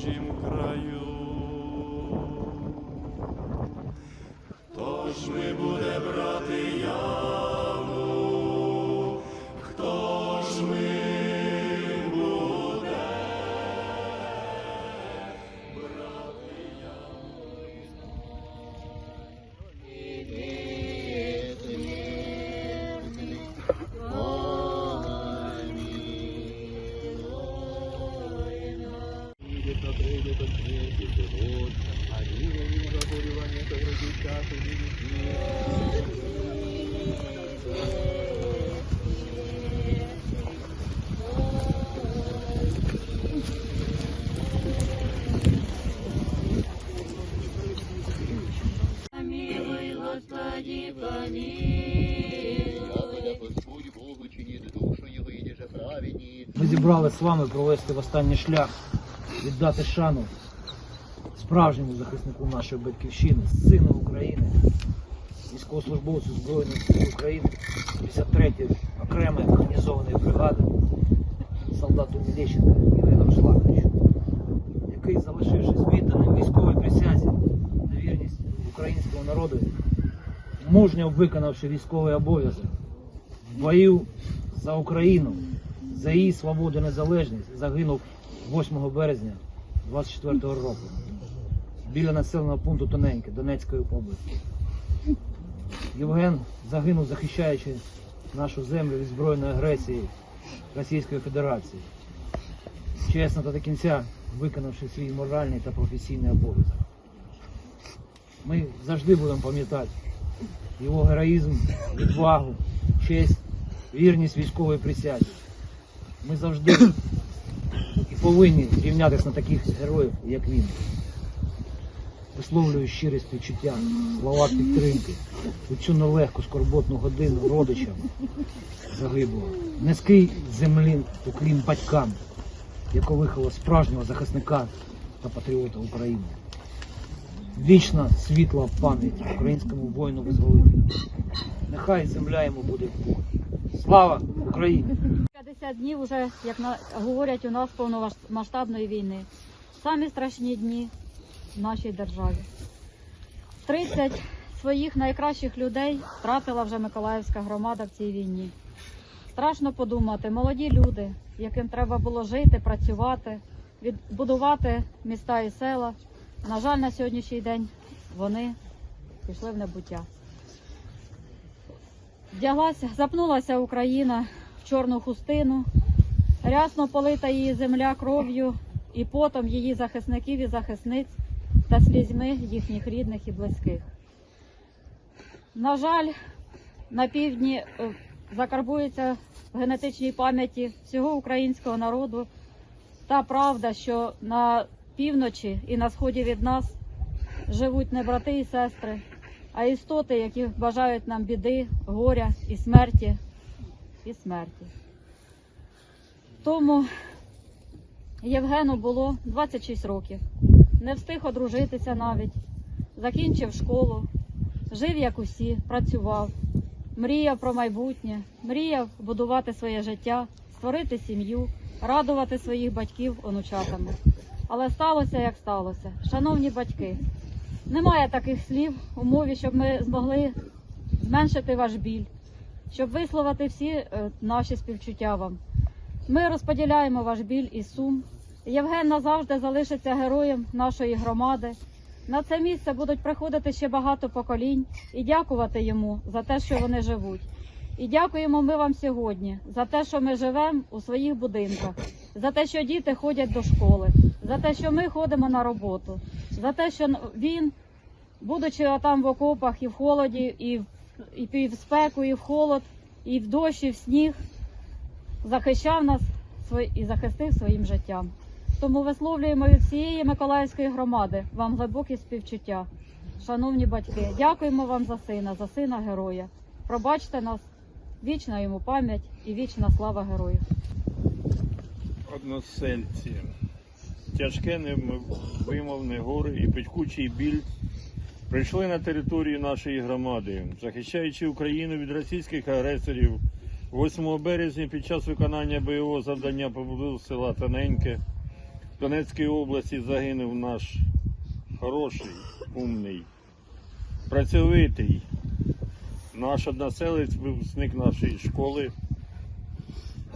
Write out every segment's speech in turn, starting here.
Чужім краю. Тож ми буде зібрали з вами провести в останній шлях, віддати шану справжньому захиснику нашої батьківщини, сину України, військовослужбовцю Збройних сил України, 53-ї окремої механізованої бригади, солдату Мілєщенка Євгену Шлаковичу, який, залишившись відданим військовій присязі на вірність українському народу, мужньо виконавши військовий обов'язок, в бою за Україну, за її свободу і незалежність загинув 8 березня 24 року біля населеного пункту Тоненьке Донецької області. Євген загинув, захищаючи нашу землю від збройної агресії Російської Федерації. Чесно та до кінця виконавши свій моральний та професійний обов'язок. Ми завжди будемо пам'ятати його героїзм, відвагу, честь, вірність військової присязі. Ми завжди і повинні рівнятися на таких героїв, як він. Висловлюю щире співчуття, слова підтримки у цю нелегку скорботну годину родичам загиблого. Низький землі уклін батькам, якого виховав справжнього захисника та патріота України. Вічна світла пам'ять українському воїну визволителю. Нехай земля йому буде в Бог. Слава Україні! 50 днів вже, як говорять, у нас повномасштабної війни. Самі страшні дні в нашій державі. 30 своїх найкращих людей втратила вже Миколаївська громада в цій війні. Страшно подумати, молоді люди, яким треба було жити, працювати, відбудувати міста і села. На жаль, на сьогоднішній день вони пішли в небуття. Вдяглася, запнулася Україна в чорну хустину, рясно полита її земля кров'ю і потом її захисників і захисниць та слізьми їхніх рідних і близьких. На жаль, на півдні е, закарбується в генетичній пам'яті всього українського народу. Та правда, що на півночі і на сході від нас живуть не брати і сестри, а істоти, які бажають нам біди, горя і смерті, і смерті. Тому Євгену було 26 років, не встиг одружитися навіть, закінчив школу, жив як усі, працював, мріяв про майбутнє, мріяв будувати своє життя, створити сім'ю, радувати своїх батьків онучатами. Але сталося, як сталося. Шановні батьки, немає таких слів у мові, щоб ми змогли зменшити ваш біль, щоб висловити всі е, наші співчуття вам. Ми розподіляємо ваш біль і сум. Євген назавжди залишиться героєм нашої громади. На це місце будуть приходити ще багато поколінь і дякувати йому за те, що вони живуть. І дякуємо ми вам сьогодні за те, що ми живемо у своїх будинках, за те, що діти ходять до школи, за те, що ми ходимо на роботу, за те, що він, будучи там в окопах і в холоді, і в, і в спеку, і в холод, і в дощ, і в сніг, захищав нас і захистив своїм життям. Тому висловлюємо від всієї Миколаївської громади вам глибокі співчуття. Шановні батьки, дякуємо вам за сина, за сина героя. Пробачте нас, вічна йому пам'ять і вічна слава герою. односельці. Тяжке невимовне горе і пекучий біль прийшли на територію нашої громади, захищаючи Україну від російських агресорів. 8 березня під час виконання бойового завдання поблизу села Тоненьке Донецької області загинув наш хороший, умний, працьовитий, наш односелець, випускник нашої школи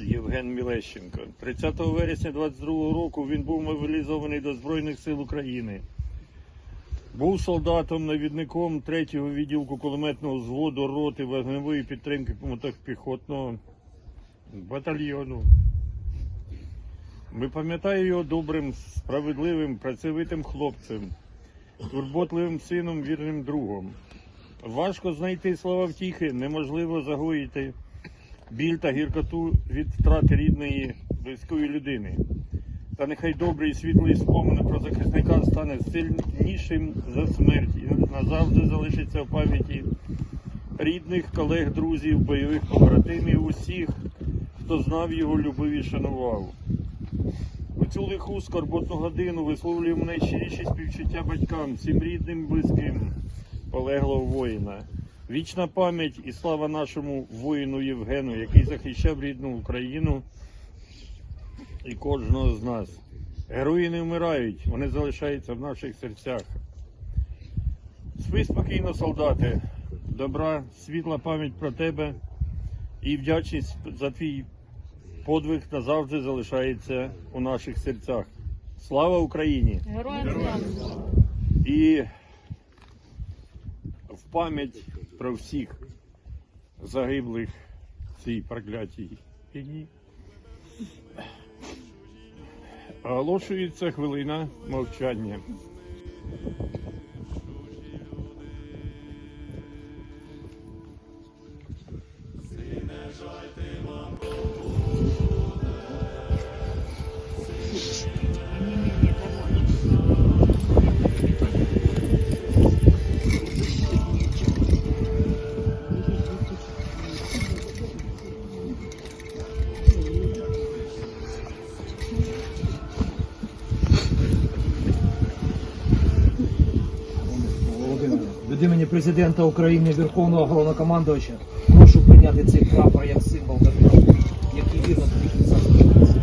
Євген Мілещенко. 30 вересня 22 року він був мобілізований до Збройних сил України. Був солдатом, навідником 3-го відділку кулеметного взводу роти вогневої підтримки мотопіхотного батальйону. Ми пам'ятаємо його добрим, справедливим, працьовитим хлопцем, турботливим сином, вірним другом. Важко знайти слова втіхи, неможливо загоїти біль та гіркоту від втрати рідної близької людини. Та нехай добрий світлий спомин про захисника стане сильнішим за смерть і назавжди залишиться в пам'яті рідних, колег, друзів, бойових побратимів, усіх, хто знав його, любив і шанував. У цю лиху скорботну годину висловлюємо найщиріші співчуття батькам, всім рідним, близьким полеглого воїна. Вічна пам'ять і слава нашому воїну Євгену, який захищав рідну Україну і кожного з нас. Герої не вмирають, вони залишаються в наших серцях. Спи спокійно, солдати, добра, світла пам'ять про тебе і вдячність за твій подвиг назавжди залишається у наших серцях. Слава Україні! Героям слава! І в пам'ять про всіх загиблих в цій проклятій війні. Оголошується хвилина мовчання. Володимире, президента України, Верховного Головнокомандувача, прошу прийняти цей прапор як символ який вірно тобі кінця служиться.